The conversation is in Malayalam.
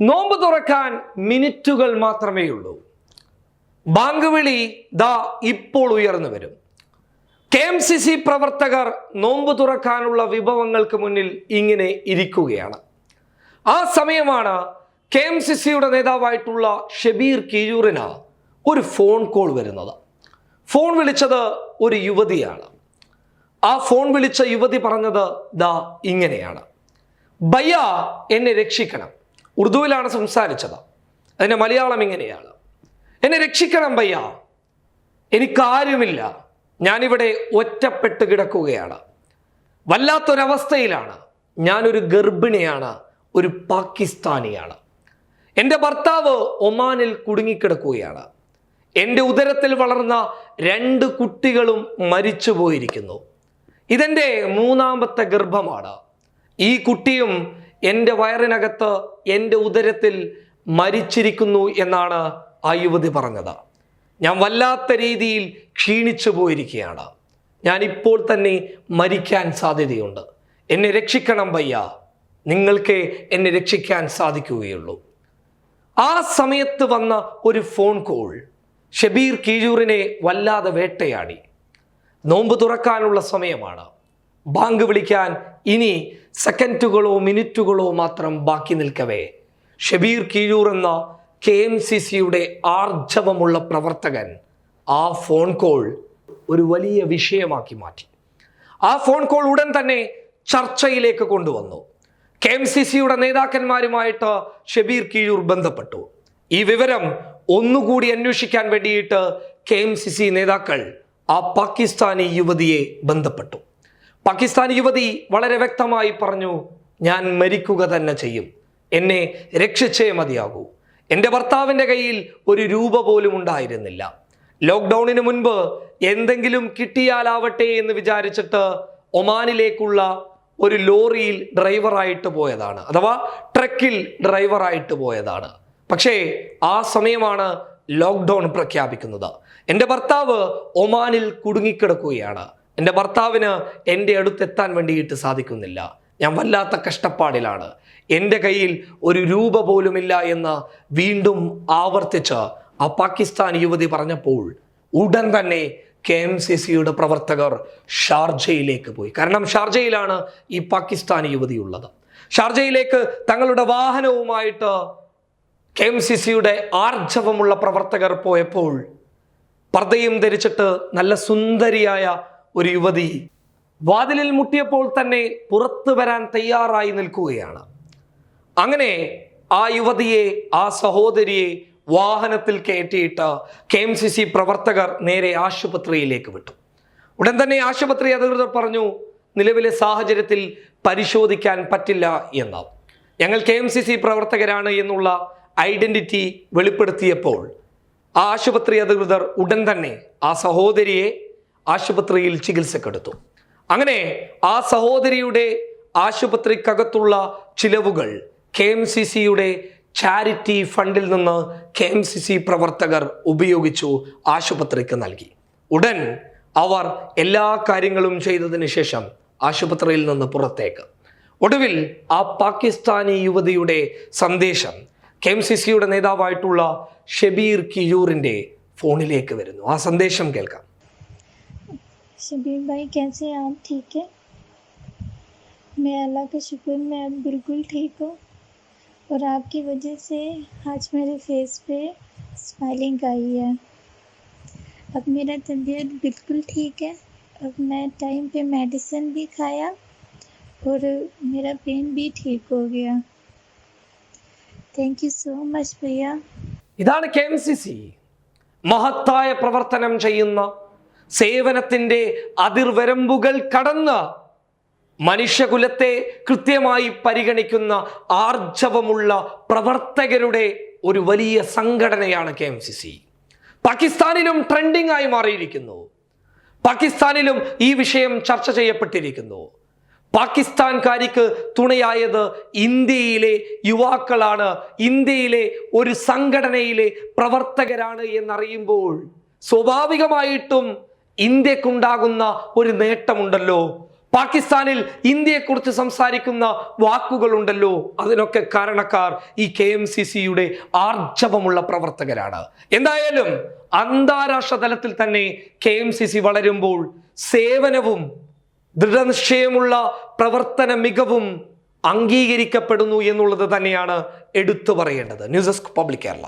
നോമ്പ് തുറക്കാൻ മിനിറ്റുകൾ മാത്രമേ ഉള്ളൂ ബാങ്ക് വിളി ദാ ഇപ്പോൾ ഉയർന്നു വരും. കെ എം സി സി പ്രവർത്തകർ നോമ്പ് തുറക്കാനുള്ള വിഭവങ്ങൾക്ക് മുന്നിൽ ഇങ്ങനെ ഇരിക്കുകയാണ്. ആ സമയമാണ് കെ എം സി സിയുടെ നേതാവായിട്ടുള്ള ഷബീർ കിയൂറിന് ഒരു ഫോൺ കോൾ വരുന്നത്. ഫോൺ വിളിച്ചത് ഒരു യുവതിയാണ്. ആ ഫോൺ വിളിച്ച യുവതി പറഞ്ഞത് ദാ ഇങ്ങനെയാണ്. ഭയ്യ എന്നെ രക്ഷിക്കണം. ഉറുദുവിലാണ് സംസാരിച്ചത്. അതിന്റെ മലയാളം ഇങ്ങനെയാണ്. എന്നെ രക്ഷിക്കണം പയ്യ. എനിക്കാരുമില്ല. ഞാനിവിടെ ഒറ്റപ്പെട്ട് കിടക്കുകയാണ്. വല്ലാത്തൊരവസ്ഥയിലാണ്. ഞാനൊരു ഗർഭിണിയാണ്. ഒരു പാകിസ്ഥാനിയാണ്. എന്റെ ഭർത്താവ് ഒമാനിൽ കുടുങ്ങിക്കിടക്കുകയാണ്. എന്റെ ഉദരത്തിൽ വളർന്ന രണ്ട് കുട്ടികളും മരിച്ചു പോയിരിക്കുന്നു ഇതെന്റെ മൂന്നാമത്തെ ഗർഭമാണ്. ഈ കുട്ടിയും എന്റെ വയറിനകത്ത് എന്റെ ഉദരത്തിൽ മരിച്ചിരിക്കുന്നു എന്നാണ് ആ യുവതി പറഞ്ഞത്. ഞാൻ വല്ലാത്ത രീതിയിൽ ക്ഷീണിച്ചു പോയിരിക്കുകയാണ്. ഞാൻ ഇപ്പോൾ തന്നെ മരിക്കാൻ സാധ്യതയുണ്ട്. എന്നെ രക്ഷിക്കണം വയ്യ നിങ്ങൾക്ക് എന്നെ രക്ഷിക്കാൻ സാധിക്കുകയുള്ളൂ. ആ സമയത്ത് വന്ന ഒരു ഫോൺ കോൾ. ഷബീർ കീഴൂറിനെ വല്ലാതെ വേട്ടയാടി. നോമ്പ് തുറക്കാനുള്ള സമയമാണ്. ബാങ്ക് വിളിക്കാൻ ഇനി സെക്കൻഡുകളോ മിനിറ്റുകളോ മാത്രം ബാക്കി നിൽക്കവേ. ഷബീർ കീഴൂർ എന്ന കെ എം സി സിയുടെ ആർജവമുള്ള പ്രവർത്തകൻ ആ ഫോൺ കോൾ ഒരു വലിയ വിഷയമാക്കി മാറ്റി. ആ ഫോൺ കോൾ ഉടൻ തന്നെ ചർച്ചയിലേക്ക് കൊണ്ടുവന്നു. കെ എം സി സിയുടെ നേതാക്കന്മാരുമായിട്ട് ഷബീർ കീഴൂർ ബന്ധപ്പെട്ടു. ഈ വിവരം ഒന്നുകൂടി അന്വേഷിക്കാൻ വേണ്ടിയിട്ട് കെ എം സി സി നേതാക്കൾ ആ പാകിസ്ഥാനി യുവതിയെ ബന്ധപ്പെട്ടു. പാകിസ്ഥാനി യുവതി വളരെ വ്യക്തമായി പറഞ്ഞു ഞാൻ മരിക്കുക തന്നെ ചെയ്യും. എന്നെ രക്ഷിച്ചേ മതിയാകൂ. എന്റെ ഭർത്താവിന്റെ കയ്യിൽ ഒരു രൂപ പോലും ഉണ്ടായിരുന്നില്ല. ലോക്ക്ഡൗണിന് മുൻപ് എന്തെങ്കിലും കിട്ടിയാലാവട്ടെ എന്ന് വിചാരിച്ചിട്ട് ഒമാനിലേക്കുള്ള ഒരു ലോറിയിൽ ഡ്രൈവറായിട്ട് പോയതാണ്. അഥവാ ട്രക്കിൽ ഡ്രൈവറായിട്ട് പോയതാണ്. പക്ഷേ ആ സമയമാണ് ലോക്ക്ഡൗൺ പ്രഖ്യാപിക്കുന്നത്. എന്റെ ഭർത്താവ് ഒമാനിൽ കുടുങ്ങിക്കിടക്കുകയാണ്. എന്റെ ഭർത്താവിന് എന്റെ അടുത്തെത്താൻ വേണ്ടിയിട്ട് സാധിക്കുന്നില്ല. ഞാൻ വല്ലാത്ത കഷ്ടപ്പാടിലാണ്. എന്റെ കയ്യിൽ ഒരു രൂപ പോലുമില്ല എന്ന് വീണ്ടും ആവർത്തിച്ച് ആ പാകിസ്ഥാൻ യുവതി പറഞ്ഞപ്പോൾ ഉടൻ തന്നെ കെ എം സി സിയുടെ പ്രവർത്തകർ ഷാർജയിലേക്ക് പോയി. കാരണം ഷാർജയിലാണ് ഈ പാകിസ്ഥാൻ യുവതി ഉള്ളത് ഷാർജയിലേക്ക് തങ്ങളുടെ വാഹനവുമായിട്ട് കെ എം സി സിയുടെ ആർജവമുള്ള പ്രവർത്തകർ പോയപ്പോൾ പർദ്ദയും ധരിച്ചിട്ട് നല്ല സുന്ദരിയായ ഒരു യുവതി വാതിലിൽ മുട്ടിയപ്പോൾ തന്നെ പുറത്തു വരാൻ തയ്യാറായി നിൽക്കുകയാണ്. അങ്ങനെ ആ യുവതിയെ ആ സഹോദരിയെ വാഹനത്തിൽ കയറ്റിയിട്ട് കെ എം സി സി പ്രവർത്തകർ നേരെ ആശുപത്രിയിലേക്ക് വിട്ടു. ഉടൻ തന്നെ ആശുപത്രി അധികൃതർ പറഞ്ഞു നിലവിലെ സാഹചര്യത്തിൽ പരിശോധിക്കാൻ പറ്റില്ല എന്ന് ഞങ്ങൾ കെ എം സി സി പ്രവർത്തകരാണ് എന്നുള്ള ഐഡന്റിറ്റി വെളിപ്പെടുത്തിയപ്പോൾ ആ ആശുപത്രി അധികൃതർ ഉടൻ തന്നെ ആ സഹോദരിയെ ആശുപത്രിയിൽ ചികിത്സക്കെടുത്തു. അങ്ങനെ ആ സഹോദരിയുടെ ആശുപത്രിക്കകത്തുള്ള ചിലവുകൾ കെ എം സി സിയുടെ ചാരിറ്റി ഫണ്ടിൽ നിന്ന് കെ എം സി സി പ്രവർത്തകർ ഉപയോഗിച്ചു ആശുപത്രിക്ക് നൽകി. ഉടൻ അവർ എല്ലാ കാര്യങ്ങളും ചെയ്തതിന് ശേഷം ആശുപത്രിയിൽ നിന്ന് പുറത്തേക്ക്. ഒടുവിൽ ആ പാകിസ്ഥാനി യുവതിയുടെ സന്ദേശം കെ എം സി സിയുടെ നേതാവായിട്ടുള്ള ഷബീർ കിയൂറിന്റെ ഫോണിലേക്ക് വരുന്നു. ആ സന്ദേശം കേൾക്കാം. शबीर भाई कैसे हैं आप ठीक है मैं अल्लाह का शुक्र मैं अब बिल्कुल ठीक हूँ और आपकी वजह से आज मेरे फेस पे स्माइलिंग आई है अब मेरा तबीयत बिल्कुल ठीक है अब मैं टाइम पे मेडिसिन भी खाया और मेरा पेन भी ठीक हो गया थैंक यू सो मच भैया ഇതാണ് കെ എം സി സി മഹത്തായ പ്രവർത്തനം ചെയ്യുന്ന സേവനത്തിന്റെ അതിർവരമ്പുകൾ കടന്ന് മനുഷ്യകുലത്തെ കൃത്യമായി പരിഗണിക്കുന്ന ആർജവമുള്ള പ്രവർത്തകരുടെ ഒരു വലിയ സംഘടനയാണ് കെ എം സി സി. പാകിസ്ഥാനിലും ട്രെൻഡിംഗ് ആയി മാറിയിരിക്കുന്നു. പാകിസ്ഥാനിലും ഈ വിഷയം ചർച്ച ചെയ്യപ്പെട്ടിരിക്കുന്നു. പാകിസ്ഥാൻകാരിക്ക് തുണയായത് ഇന്ത്യയിലെ യുവാക്കളാണ്. ഇന്ത്യയിലെ ഒരു സംഘടനയിലെ പ്രവർത്തകരാണ് എന്നറിയുമ്പോൾ സ്വാഭാവികമായിട്ടും ഇന്ത്യക്കുണ്ടാകുന്ന ഒരു നേട്ടമുണ്ടല്ലോ. പാകിസ്ഥാനിൽ ഇന്ത്യയെക്കുറിച്ച് സംസാരിക്കുന്ന വാക്കുകളുണ്ടല്ലോ. അതിനൊക്കെ കാരണക്കാർ ഈ കെ എം സി സിയുടെ ആർജവമുള്ള പ്രവർത്തകരാണ്. എന്തായാലും അന്താരാഷ്ട്ര തലത്തിൽ തന്നെ കെ എം സി സി വളരുമ്പോൾ സേവനവും ദൃഢനിശ്ചയമുള്ള പ്രവർത്തന മികവും അംഗീകരിക്കപ്പെടുന്നു എന്നുള്ളത് തന്നെയാണ് എടുത്തു പറയേണ്ടത്. News desk public Kerala.